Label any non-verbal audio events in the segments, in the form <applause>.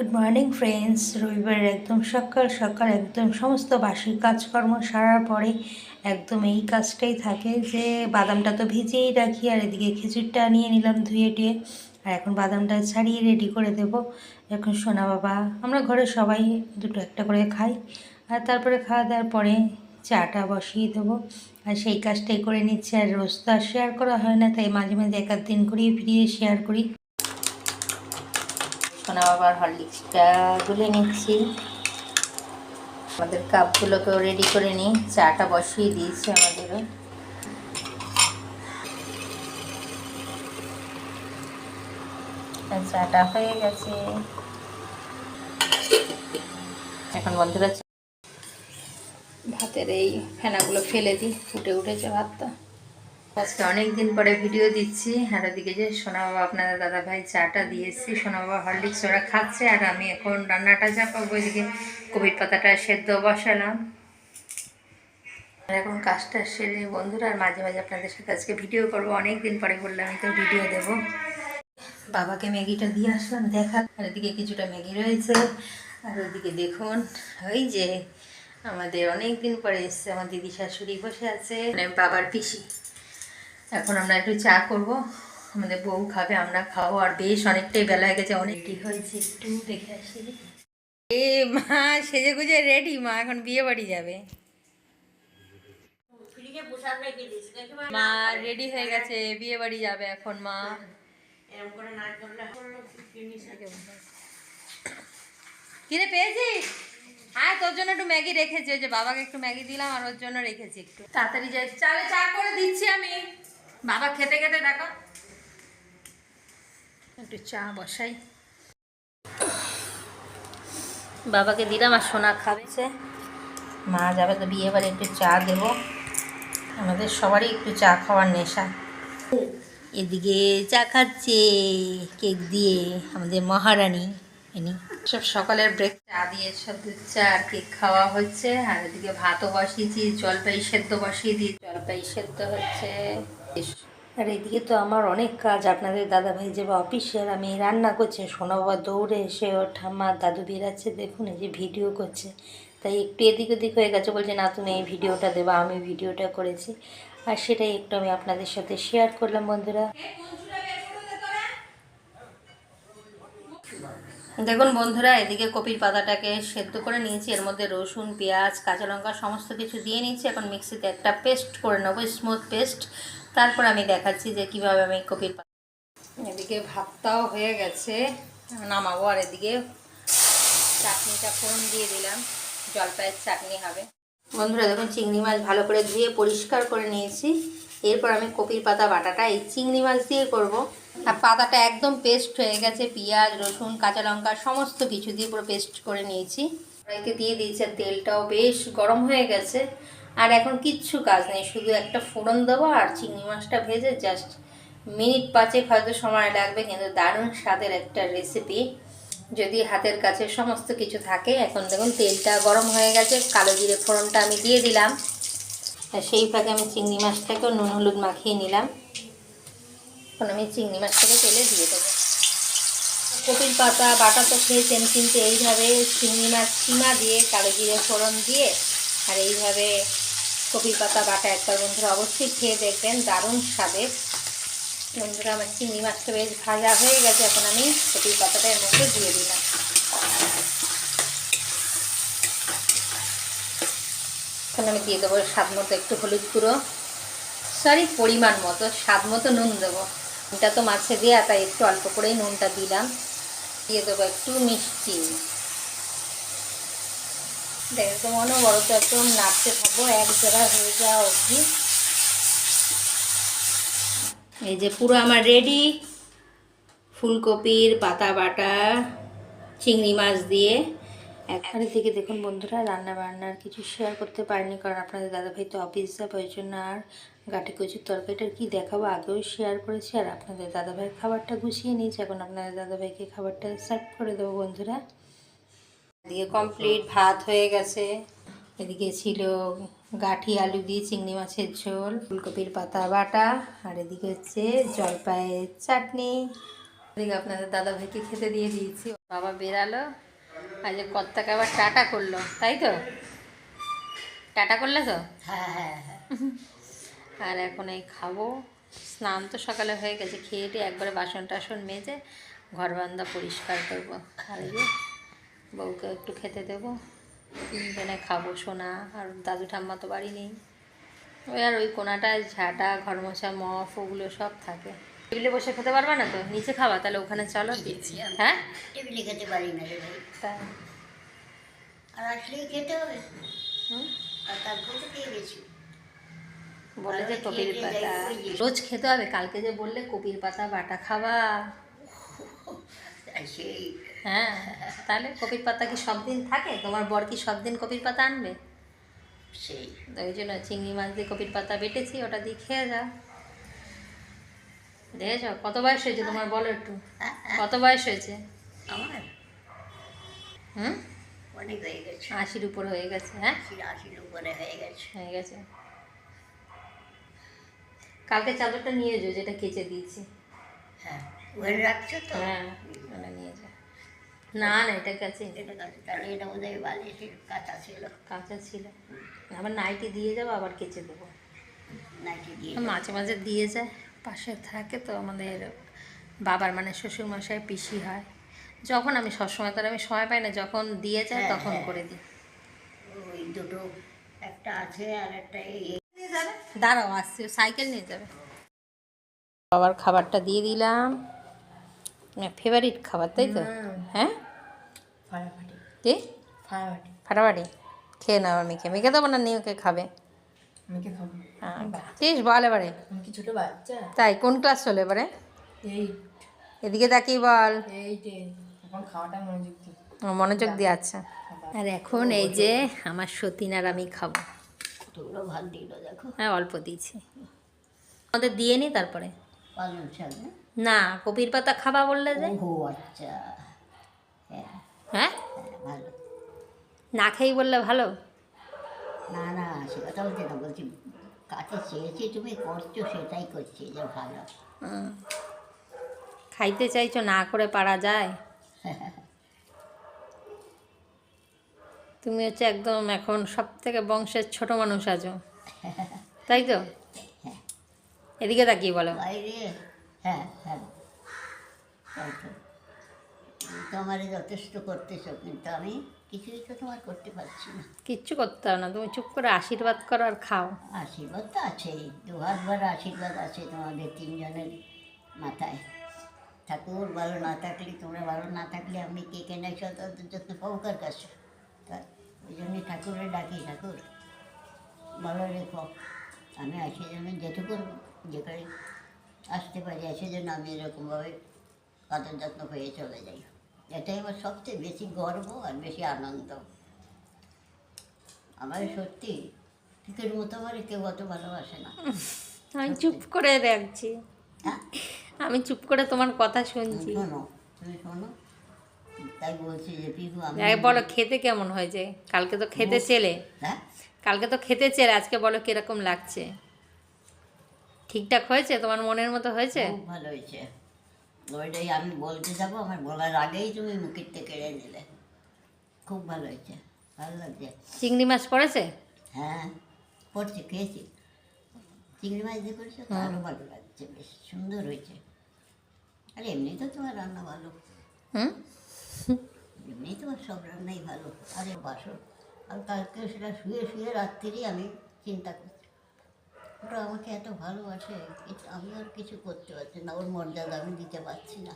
Good morning friends রবিবার একদম সকাল সকাল একদম সমস্ত বাসি কাজকর্ম সারার পরে একদম এই কাজটাই থাকে যে বাদামটা তো ভিজিয়েই রাখি আর এদিকে খেজুরটা নিয়ে নিলাম ধুয়ে টুয়ে। আর এখন বাদামটা ছাড়িয়ে রেডি করে দেব। এখন সোনা বাবা, আমরা ঘরে সবাই দুটো একটা করে খাই। আর তারপরে খাওয়া দাওয়ার পরে চাটা বসিয়ে দেবো। আর সেই কাজটাই করে নিচ্ছি। আর রোজ তো আর শেয়ার করা হয় না, তাই মাঝে মাঝে এক দিন করেই ফিরিয়ে শেয়ার করি। সোনা বাবার হরলিক্সটা গুলে নিচ্ছি। আমাদের কাপগুলোকেও রেডি করে নিই, চাটা বসিয়ে দিয়েছি আমাদেরও। চাটা হয়ে গেছে। এখন বন্ধুরা ভাতের এই ফেনাগুলো ফেলে দিই, ফুটে উঠেছে ভাতটা। আজকে অনেক দিন পরে ভিডিও দিচ্ছি। আর ওদিকে যে সোনা বাবা আপনাদের দাদা ভাই চাটা দিয়েছি সোনা বাবা হরলিক্স ওরা খাচ্ছে, আর আমি এখন রান্নাটা চাপাবো। ওইদিকে কোভিড পাতাটা সেদ্ধ বসালাম। আর এখন কাজটা সেরে বন্ধুরা, আর মাঝে মাঝে আপনাদের সাথে আজকে ভিডিও করব। অনেক দিন পরে বললাম, আমি তো ভিডিও দেবো। বাবাকে ম্যাগিটা দিয়ে আসলাম, দেখা। আর এদিকে কিছুটা ম্যাগি রয়েছে। আর ওদিকে দেখুন, ওই যে আমাদের অনেক দিন পরে এসছে, আমার দিদি শাশুড়ি বসে আছে। মানে বাবার পিসি। এখন আমরা একটু চা করব। আমাদের বউ খাবে, আমরা খাব। আর বেশ অনেকটাই বেলা হয়ে গেছে অনেকটি হয়েছে একটু দেখে আসি। এ মা, সেজে গুজে রেডি মা এখন বিয়ে বাড়ি যাবে। মা রেডি হয়ে গেছে, বিয়ে বাড়ি যাবে এখন মা। কিরে পেয়েছিস আয়, তোর জন্য একটু ম্যাগি রেখেছি যে বাবাকে একটু ম্যাগি দিলাম, আর ওর জন্য রেখেছি একটু। তাড়াতাড়ি যাই, চালে চা করে দিচ্ছি আমি। বাবা খেতে খেতে দেখো। একটু চা বসাই। বাবাকে দিলাম আর সোনা খাবেছে মা যাবে তো বিয়ে বাড়ি, একটু চা দেবো। আমাদের সবারই একটু চা খাওয়ার নেশা। এদিকে চা খাচ্ছে, কেক দিয়ে আমাদের মহারানী। এনি সব সকালের ব্রেক চা দিয়ে সব দুধ, চা আর কেক খাওয়া হচ্ছে। আর এদিকে ভাতও বসিয়েছি, জলপাই সেদ্ধ বসিয়ে দিই জলপাই সেদ্ধ হচ্ছে। আর এদিকে তো আমার অনেক কাজ। আপনাদের দাদাভাই যে অফিসে আর আমি রান্না করছি। সোনা বাবা দৌড়ে এসে ওর ঠাম্মা, দাদু বেরাচ্ছে দেখুন এই যে ভিডিও করছে। তাই একটু এদিক ওদিক হয়ে গেছে। বলছে, না, তুমি এই ভিডিওটা দেবা, আমি ভিডিওটা করেছি। আর সেটাই একটু আমি আপনাদের সাথে শেয়ার করলাম, বন্ধুরা। দেখুন বন্ধুরা, এদিকে কপির পাতাটাকে সেদ্ধ করে নিয়েছি। এর মধ্যে রসুন, পেঁয়াজ, কাঁচা লঙ্কা, সমস্ত কিছু দিয়ে নিয়েছি। এখন মিক্সিতে একটা পেস্ট করে নেব, স্মুথ পেস্ট। তারপর আমি দেখাচ্ছি যে কীভাবে আমি কপির পাতা এদিকে ভাতটাও হয়ে গেছে। নামাবো আর এদিকে চাটনিটা ফোড়ন দিয়ে দিলাম। জলপাইয়ের চাটনি হবে। বন্ধুরা দেখুন চিংড়ি মাছ ভালো করে ধুয়ে পরিষ্কার করে নিয়েছি। এরপর আমি কপির পাতা বাটাটা এই চিংড়ি মাছ দিয়ে করব। আর পাতাটা একদম পেস্ট হয়ে গেছে। পেঁয়াজ রসুন কাঁচা লঙ্কা সমস্ত কিছু দিয়ে পুরো পেস্ট করে নিয়েছি। কড়াইতে দিয়ে দিয়েছি আর তেলটাও বেশ গরম হয়ে গেছে। আর এখন কিচ্ছু কাজ নেই, শুধু একটা ফোড়ন দেবো আর চিংড়ি মাছটা ভেজে জাস্ট মিনিট পাঁচেক হয়তো সময় লাগবে, কিন্তু দারুণ স্বাদের একটা রেসিপি যদি হাতের কাছে সমস্ত কিছু থাকে, এখন দেখুন তেলটা গরম হয়ে গেছে, কালো জিরে ফোড়নটা আমি দিয়ে দিলাম। সেই ফাঁকে আমি চিংড়ি মাছটাকেও নুন হলুদ মাখিয়ে নিলাম। এখন আমি চিংড়ি মাছটাকে তেলে দিয়ে দেবো। কপির পাতা, বাটা তো খেয়েছেন, কিন্তু এইভাবে চিংড়ি মাছ চিমা দিয়ে, কালো জিরে ফোড়ন দিয়ে, আর এইভাবে কপির পাতা, বাটা একবার বন্ধুরা অবশ্যই খেয়ে দেখবেন, দারুণ স্বাদের। বন্ধুরা, আমার চিংড়ি মাছটা বেশ ভাজা হয়ে গেছে, এখন আমি কপির পাতাটা এর মধ্যে দিয়ে দিলাম। এখন আমি দিয়ে দেবো স্বাদ মতো একটু হলুদ গুঁড়ো। সরি, পরিমাণ মতো, স্বাদ মতো নুন দেবো। নুনটা তো মাছে দেওয়া তাই একটু অল্প করেই নুনটা দিলাম। দিয়ে দেবো একটু মিষ্টি। দেখে, তো মনে বড় তো একদম নাড়তে থাকব, এক জায়গায় হয়ে যাওয়া অবধি। এই যে পুরো আমার রেডি ফুলকপির পাতা বাটা, চিংড়ি মাছ দিয়ে। একবারে থেকে দেখুন বন্ধুরা, রান্না বান্নার কিছু শেয়ার করতে পারিনি, কারণ আপনাদের দাদাভাই তো অফিস যাবে, ওই জন্য আর গাঠি কচুর তরকারিটার কী দেখাবো, আগেও শেয়ার করেছি, আর আপনাদের দাদাভাইয়ের খাবারটা গুছিয়ে নিয়েছি, এখন আপনাদের দাদাভাইকে খাবারটা সার্ভ করে দেবো বন্ধুরা। এদিকে কমপ্লিট ভাত হয়ে গেছে। এদিকে ছিল গাঠি আলু দিয়ে চিংড়ি মাছের ঝোল ফুলকপির পাতা বাটা আর এদিকে হচ্ছে জলপাইয়ের চাটনি। এদিকে আপনাদের দাদা ভাইকে খেতে দিয়ে দিয়েছি। বাবা বেরালো আজ কর্তাকে আবার টাটা করল তাই তো? টাটা করলে তো? হ্যাঁ হ্যাঁ হ্যাঁ। <laughs> আর এখন এই খাব। স্নান তো সকালে হয়ে গেছে খেয়ে দিয়ে একবারে বাসন টাসন মেজে ঘর বান্দা পরিষ্কার করব। আর যে বউকে একটু খেতে দেবো। তিনজনে খাব সোনা আর দাদু ঠাম্মা তো বাড়ি নেই। ওই আর ওই কোনাটায় ঝাঁটা ঘর মোছা মফ ওগুলো সব থাকে। টেবিলে বসে খেতে পারবা না তো? নিচে খাবা তাহলে ওখানে চলো। হ্যাঁ? টেবিলে খেতে পারি না রে ভাই। তাই আর আসলেই খেতে হবে। আর তারপর তো খেয়ে গেছি। বলে যে কপির পাতা। রোজ খেতে হবে কালকে যে বললে কপির পাতা বাটা খাওয়া সেই হ্যাঁ তাহলে কপির পাতা কি সব দিন থাকে? তোমার বর কি সব দিন কপির পাতা আনবে? সেই। ওই জন্য চিংড়ি মাছ দিয়ে কপির পাতা বেটেছি ওটা দিয়ে খেয়ে যাও। দেখেছ? কত বয়স হয়েছে তোমার বলো একটু। কত বয়স হয়েছে? আমার? হুম? অনেক হয়ে গেছে। আশির উপর হয়ে গেছে হ্যাঁ? আশির উপরে হয়ে গেছে। হয়ে গেছে। কালকে চাদরটা নিয়ে যাও যেটা কেচে দিয়েছি। হ্যাঁ ওখানে রাখছো তো? হ্যাঁ। না না এটা কাছে এটা কাছে তাহলে এটা বোধ হয় কাঁচা ছিল। কাঁচা ছিল। আবার নাইটি দিয়ে যাব আবার কেচে দেবো। দিয়ে মাঝে মাঝে দিয়ে যায় পাশে থাকে তো আমাদের বাবার মানে শ্বশুর মশাই পিসি হয়। যখন আমি সবসময় তার আমি সময় পাই না যখন দিয়ে যায় হ্যাঁ, তখন হ্যাঁ। করে দিই। ওই দুটো একটা আছে আর একটা দাঁড়াও আসছি সাইকেল নিয়ে যাবে। বাবার খাবারটা দিয়ে দিলাম। ফেভারিট খাবার তাই তো? হ্যাঁ? ফাটাফাটি। কি? ফাটাফাটি। ফাটাফাটি? খেয়ে নাও মেখে মেখে দেবো না নিয়ে ওকে খাবে। আমি কি বল এবারে। আমি কি ছোটো বাচ্চা? তাই কোন ক্লাস চলে এবারে? এদিকে তাকিয়ে বল। মনোযোগ দিয়ে। আচ্ছা। আর এখন এই যে আমার সতীন আর আমি খাব। কতগুলো ভাত দিল দেখো। হ্যাঁ অল্প দিয়েছি। আমাদের দিয়ে নি তারপরে। না কপির পাতা খাবা বললে যে। ও আচ্ছা। হ্যাঁ হ্যাঁ? হ্যাঁ ভালো। না খেয়েই বললে ভালো? না না সে কথা বলছি না বলছি কাছে চেয়েছি তুমি করছ সেটাই করছি যে ভালো। হুম। খাইতে চাইছো না করে পারা যায়? তুমি হচ্ছে একদম এখন সব থেকে বংশের ছোট মানুষ আছো। তাই তো? এদিকে তাকিয়ে বলো। হ্যাঁ হ্যাঁ। তাই তো। তুমি যথেষ্ট করতেছো কিন্তু আমি কিছুই তো তোমার করতে পারছি না। কিচ্ছু করতে হবে না তুমি চুপ করে আশীর্বাদ করো আর খাও। আশীর্বাদ তো আছেই দু হাতবার আশীর্বাদ আছে তোমাদের তিনজনের মাথায়। ঠাকুর ভালো না থাকলে তোমরা ভালো না থাকলে আমি কে কেনে তাদের যত পাউকার কাছে তা ওই জন্যই ঠাকুরের ডাকি ঠাকুর ভালো রেখো। আমি আসে যেন যেটুকু যেখানে আসতে পারি যেন আমি এরকমভাবে আদর যত্ন হয়ে চলে যাই। এটাই আমার সবচেয়ে বেশি গর্ব আর বেশি আনন্দ। আমার সত্যি পিকের মতো আমার কেউ অত ভালোবাসে না। <laughs> আমি চুপ করে রাখছি হ্যাঁ? আমি চুপ করে তোমার কথা শুনছি। শোনো তুমি শোনো। তাই বলছি যে পিকু আমি বলো খেতে কেমন হয়েছে? কালকে তো খেতে চেলে। হ্যাঁ? কালকে তো খেতে চেলে আজকে বলো কীরকম লাগছে? ঠিকঠাক হয়েছে? তোমার মনের মতো হয়েছে? খুব ভালো হয়েছে। ওইটাই আমি বলতে যাব আমার বলার আগেই তুমি মুখের থেকে কেড়ে নিলে খুব ভালো হয়েছে ভালো লাগছে। চিংড়ি মাছ পড়েছে? হ্যাঁ পড়ছে খেয়েছি। চিংড়ি মাছ দিয়ে করেছ তো আরও ভালো লাগছে বেশ সুন্দর হয়েছে। আর এমনি তো তোমার রান্না ভালো। হুম? এমনি তোমার সব রান্নাই ভালো। আরে বাসো আর কালকে সেটা শুয়ে শুয়ে রাত্রিরই আমি চিন্তা করছি। ওরা আমাকে এত ভালোবাসে কিন্তু আমি আর কিছু করতে পারছি না ওর মর্যাদা আমি দিতে পারছি না।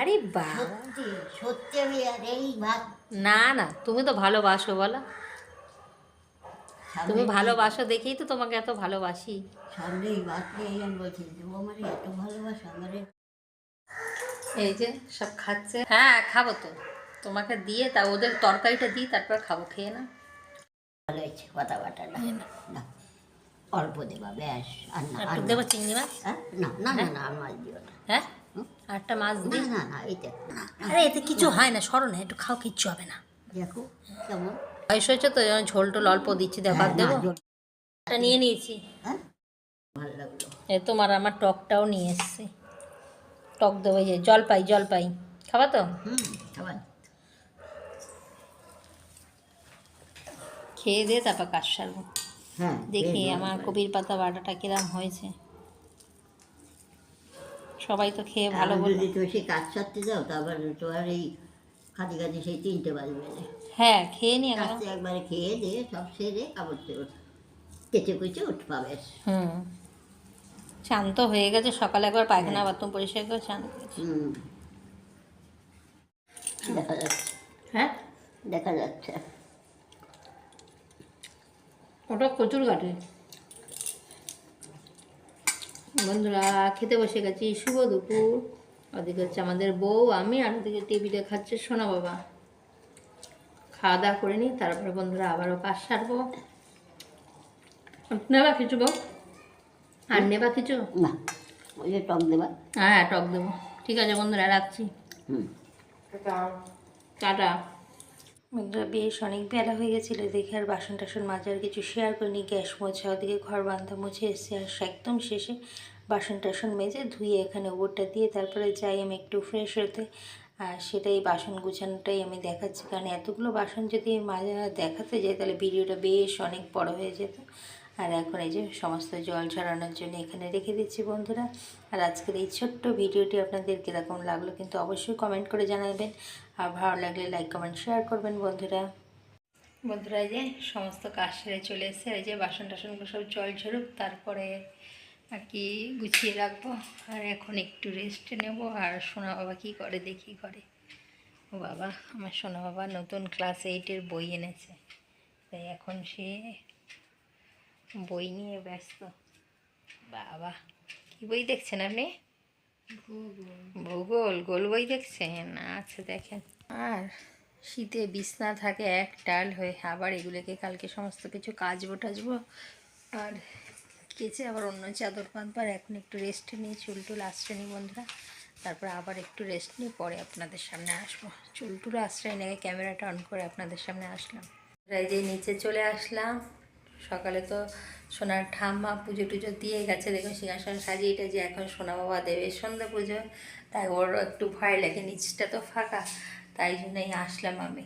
আরে বাবা সত্যি সত্যি আমি আর এই ভাত না না তুমি তো ভালোবাসো বলো। তুমি ভালোবাসো দেখেই তো তোমাকে এত ভালোবাসি। সামনে এই ভাত নিয়েই আমি বলছি যে আমার এত ভালোবাসা আমার এই যে সব খাচ্ছে। হ্যাঁ খাব তো। তোমাকে দিয়ে তা ওদের তরকারিটা দিই তারপর খাব খেয়ে না ভালো হয়েছে কথাবার্তাটা না। অল্প দেবা ব্যাস আর না আর দেবো চিংড়ি মাছ হ্যাঁ? না না না না আর মাছ দিও না হ্যাঁ একটা মাছ না দিই না না এইটা আরে এতে কিছু হয় না সরো না একটু খাও কিচ্ছু হবে না দেখো কেমন বয়স হয়েছে তো যেমন ঝোল টোল অল্প দিচ্ছি দেখো হ্যাঁ, দেবো এটা নিয়ে নিয়েছি হ্যাঁ ভালো লাগল এ তোমার আমার টকটাও নিয়ে এসছি টক দেবো যে জলপাই জলপাই খাবা তো হুম খাবার খেয়ে দিয়ে তারপর কাজ সারবো দেখি আমার কবির পাতা বাটাটা কিরম হয়েছে। সবাই তো খেয়ে ভালো বলল। তুমি সেই কাজ সারতে যাও তারপর তোমার এই খাদি খাদি সেই তিনটে বাজবে হ্যাঁ খেয়ে নিয়ে গেল একবারে খেয়ে দিয়ে সব সেরে কাপড় চোপড় কেচে কুচে উঠ পাবে হুম। চান তো হয়ে গেছে সকালে একবার পায়খানা বাথরুম পরিষ্কার করে করেছি। হুম। দেখা যাচ্ছে। হ্যাঁ? দেখা যাচ্ছে। ওটা প্রচুর কাটে বন্ধুরা খেতে বসে গেছি। শুভ দুপুর। ওদিকে হচ্ছে আমাদের বউ আমি আর ওদিকে টিভিতে খাচ্ছে সোনা বাবা। খাওয়া দাওয়া করে নিই তারপরে বন্ধুরা আবারও কাজ সারবো। নেবা কিছু বউ? আর নেবা কিছু? না ওই যে টক দেবা। হ্যাঁ টক দেবো। ঠিক আছে বন্ধুরা রাখছি। হুম। টাটা। বন্ধুরা বেশ অনেক বেলা হয়ে গেছিল দেখে আর বাসন টাসন মাজার কিছু শেয়ার করিনি। গ্যাস মোছা, ওদিকে ঘর বান্ধা মুছে এসছে আর একদম শেষে বাসন টাসন মেজে ধুয়ে এখানে ওপরটা দিয়ে তারপরে যাই আমি একটু ফ্রেশ হতে। আর সেটাই বাসন গুছানোটাই আমি দেখাচ্ছি। কারণ এতগুলো বাসন যদি মাজা দেখাতে যাই তাহলে ভিডিওটা বেশ অনেক বড় হয়ে যেত। আর এখন এই যে সমস্ত জল ঝরানোর জন্য এখানে রেখে দিচ্ছি বন্ধুরা। আর আজকের এই ছোট্ট ভিডিওটি আপনাদের কীরকম লাগল কিন্তু অবশ্যই কমেন্ট করে জানাবেন। আর ভালো লাগলে লাইক কমেন্ট শেয়ার করবেন বন্ধুরা। বন্ধুরা এই যে সমস্ত কাজ সেরে চলে এসেছে। এই যে বাসন টাসনগুলো সব জল ঝরুক, তারপরে আর কি গুছিয়ে রাখব। আর এখন একটু রেস্ট নেব। আর সোনা বাবা কী করে দেখি করে ও বাবা, আমার সোনা বাবা নতুন ক্লাস এইটের বই এনেছে। তাই এখন সে বই নিয়ে ব্যস্ত। বাবা, কি বই দেখছেন আপনি? ভূগোল। গোল বই দেখছেন? আচ্ছা দেখেন। আর শীতে বিছনা থাকে এক ডাল হয়ে আবার এগুলোকে কালকে সমস্ত কিছু কাচবো টাচবো। আর কেচে আবার অন্য চাদর পাতবো আর এখন একটু রেস্ট নিই, চুল টুল আশ্রয় নিই বন্ধুরা। তারপর আবার একটু রেস্ট নিয়ে পরে আপনাদের সামনে আসব। চুল টুল আশ্রয় নিয়ে ক্যামেরাটা অন করে আপনাদের সামনে আসলাম। এই যে নিচে চলে আসলাম। সকালে তো সোনার ঠাম্মা পুজো টুজো দিয়ে গেছে, দেখুন সিংহাসন সাজিয়ে এটা যে এখন সোনা বাবা দেবে সন্ধ্যা পুজো। তাই ওর একটু ভয় লাগে, নিচটা তো ফাঁকা, তাই জন্যই আসলাম আমি।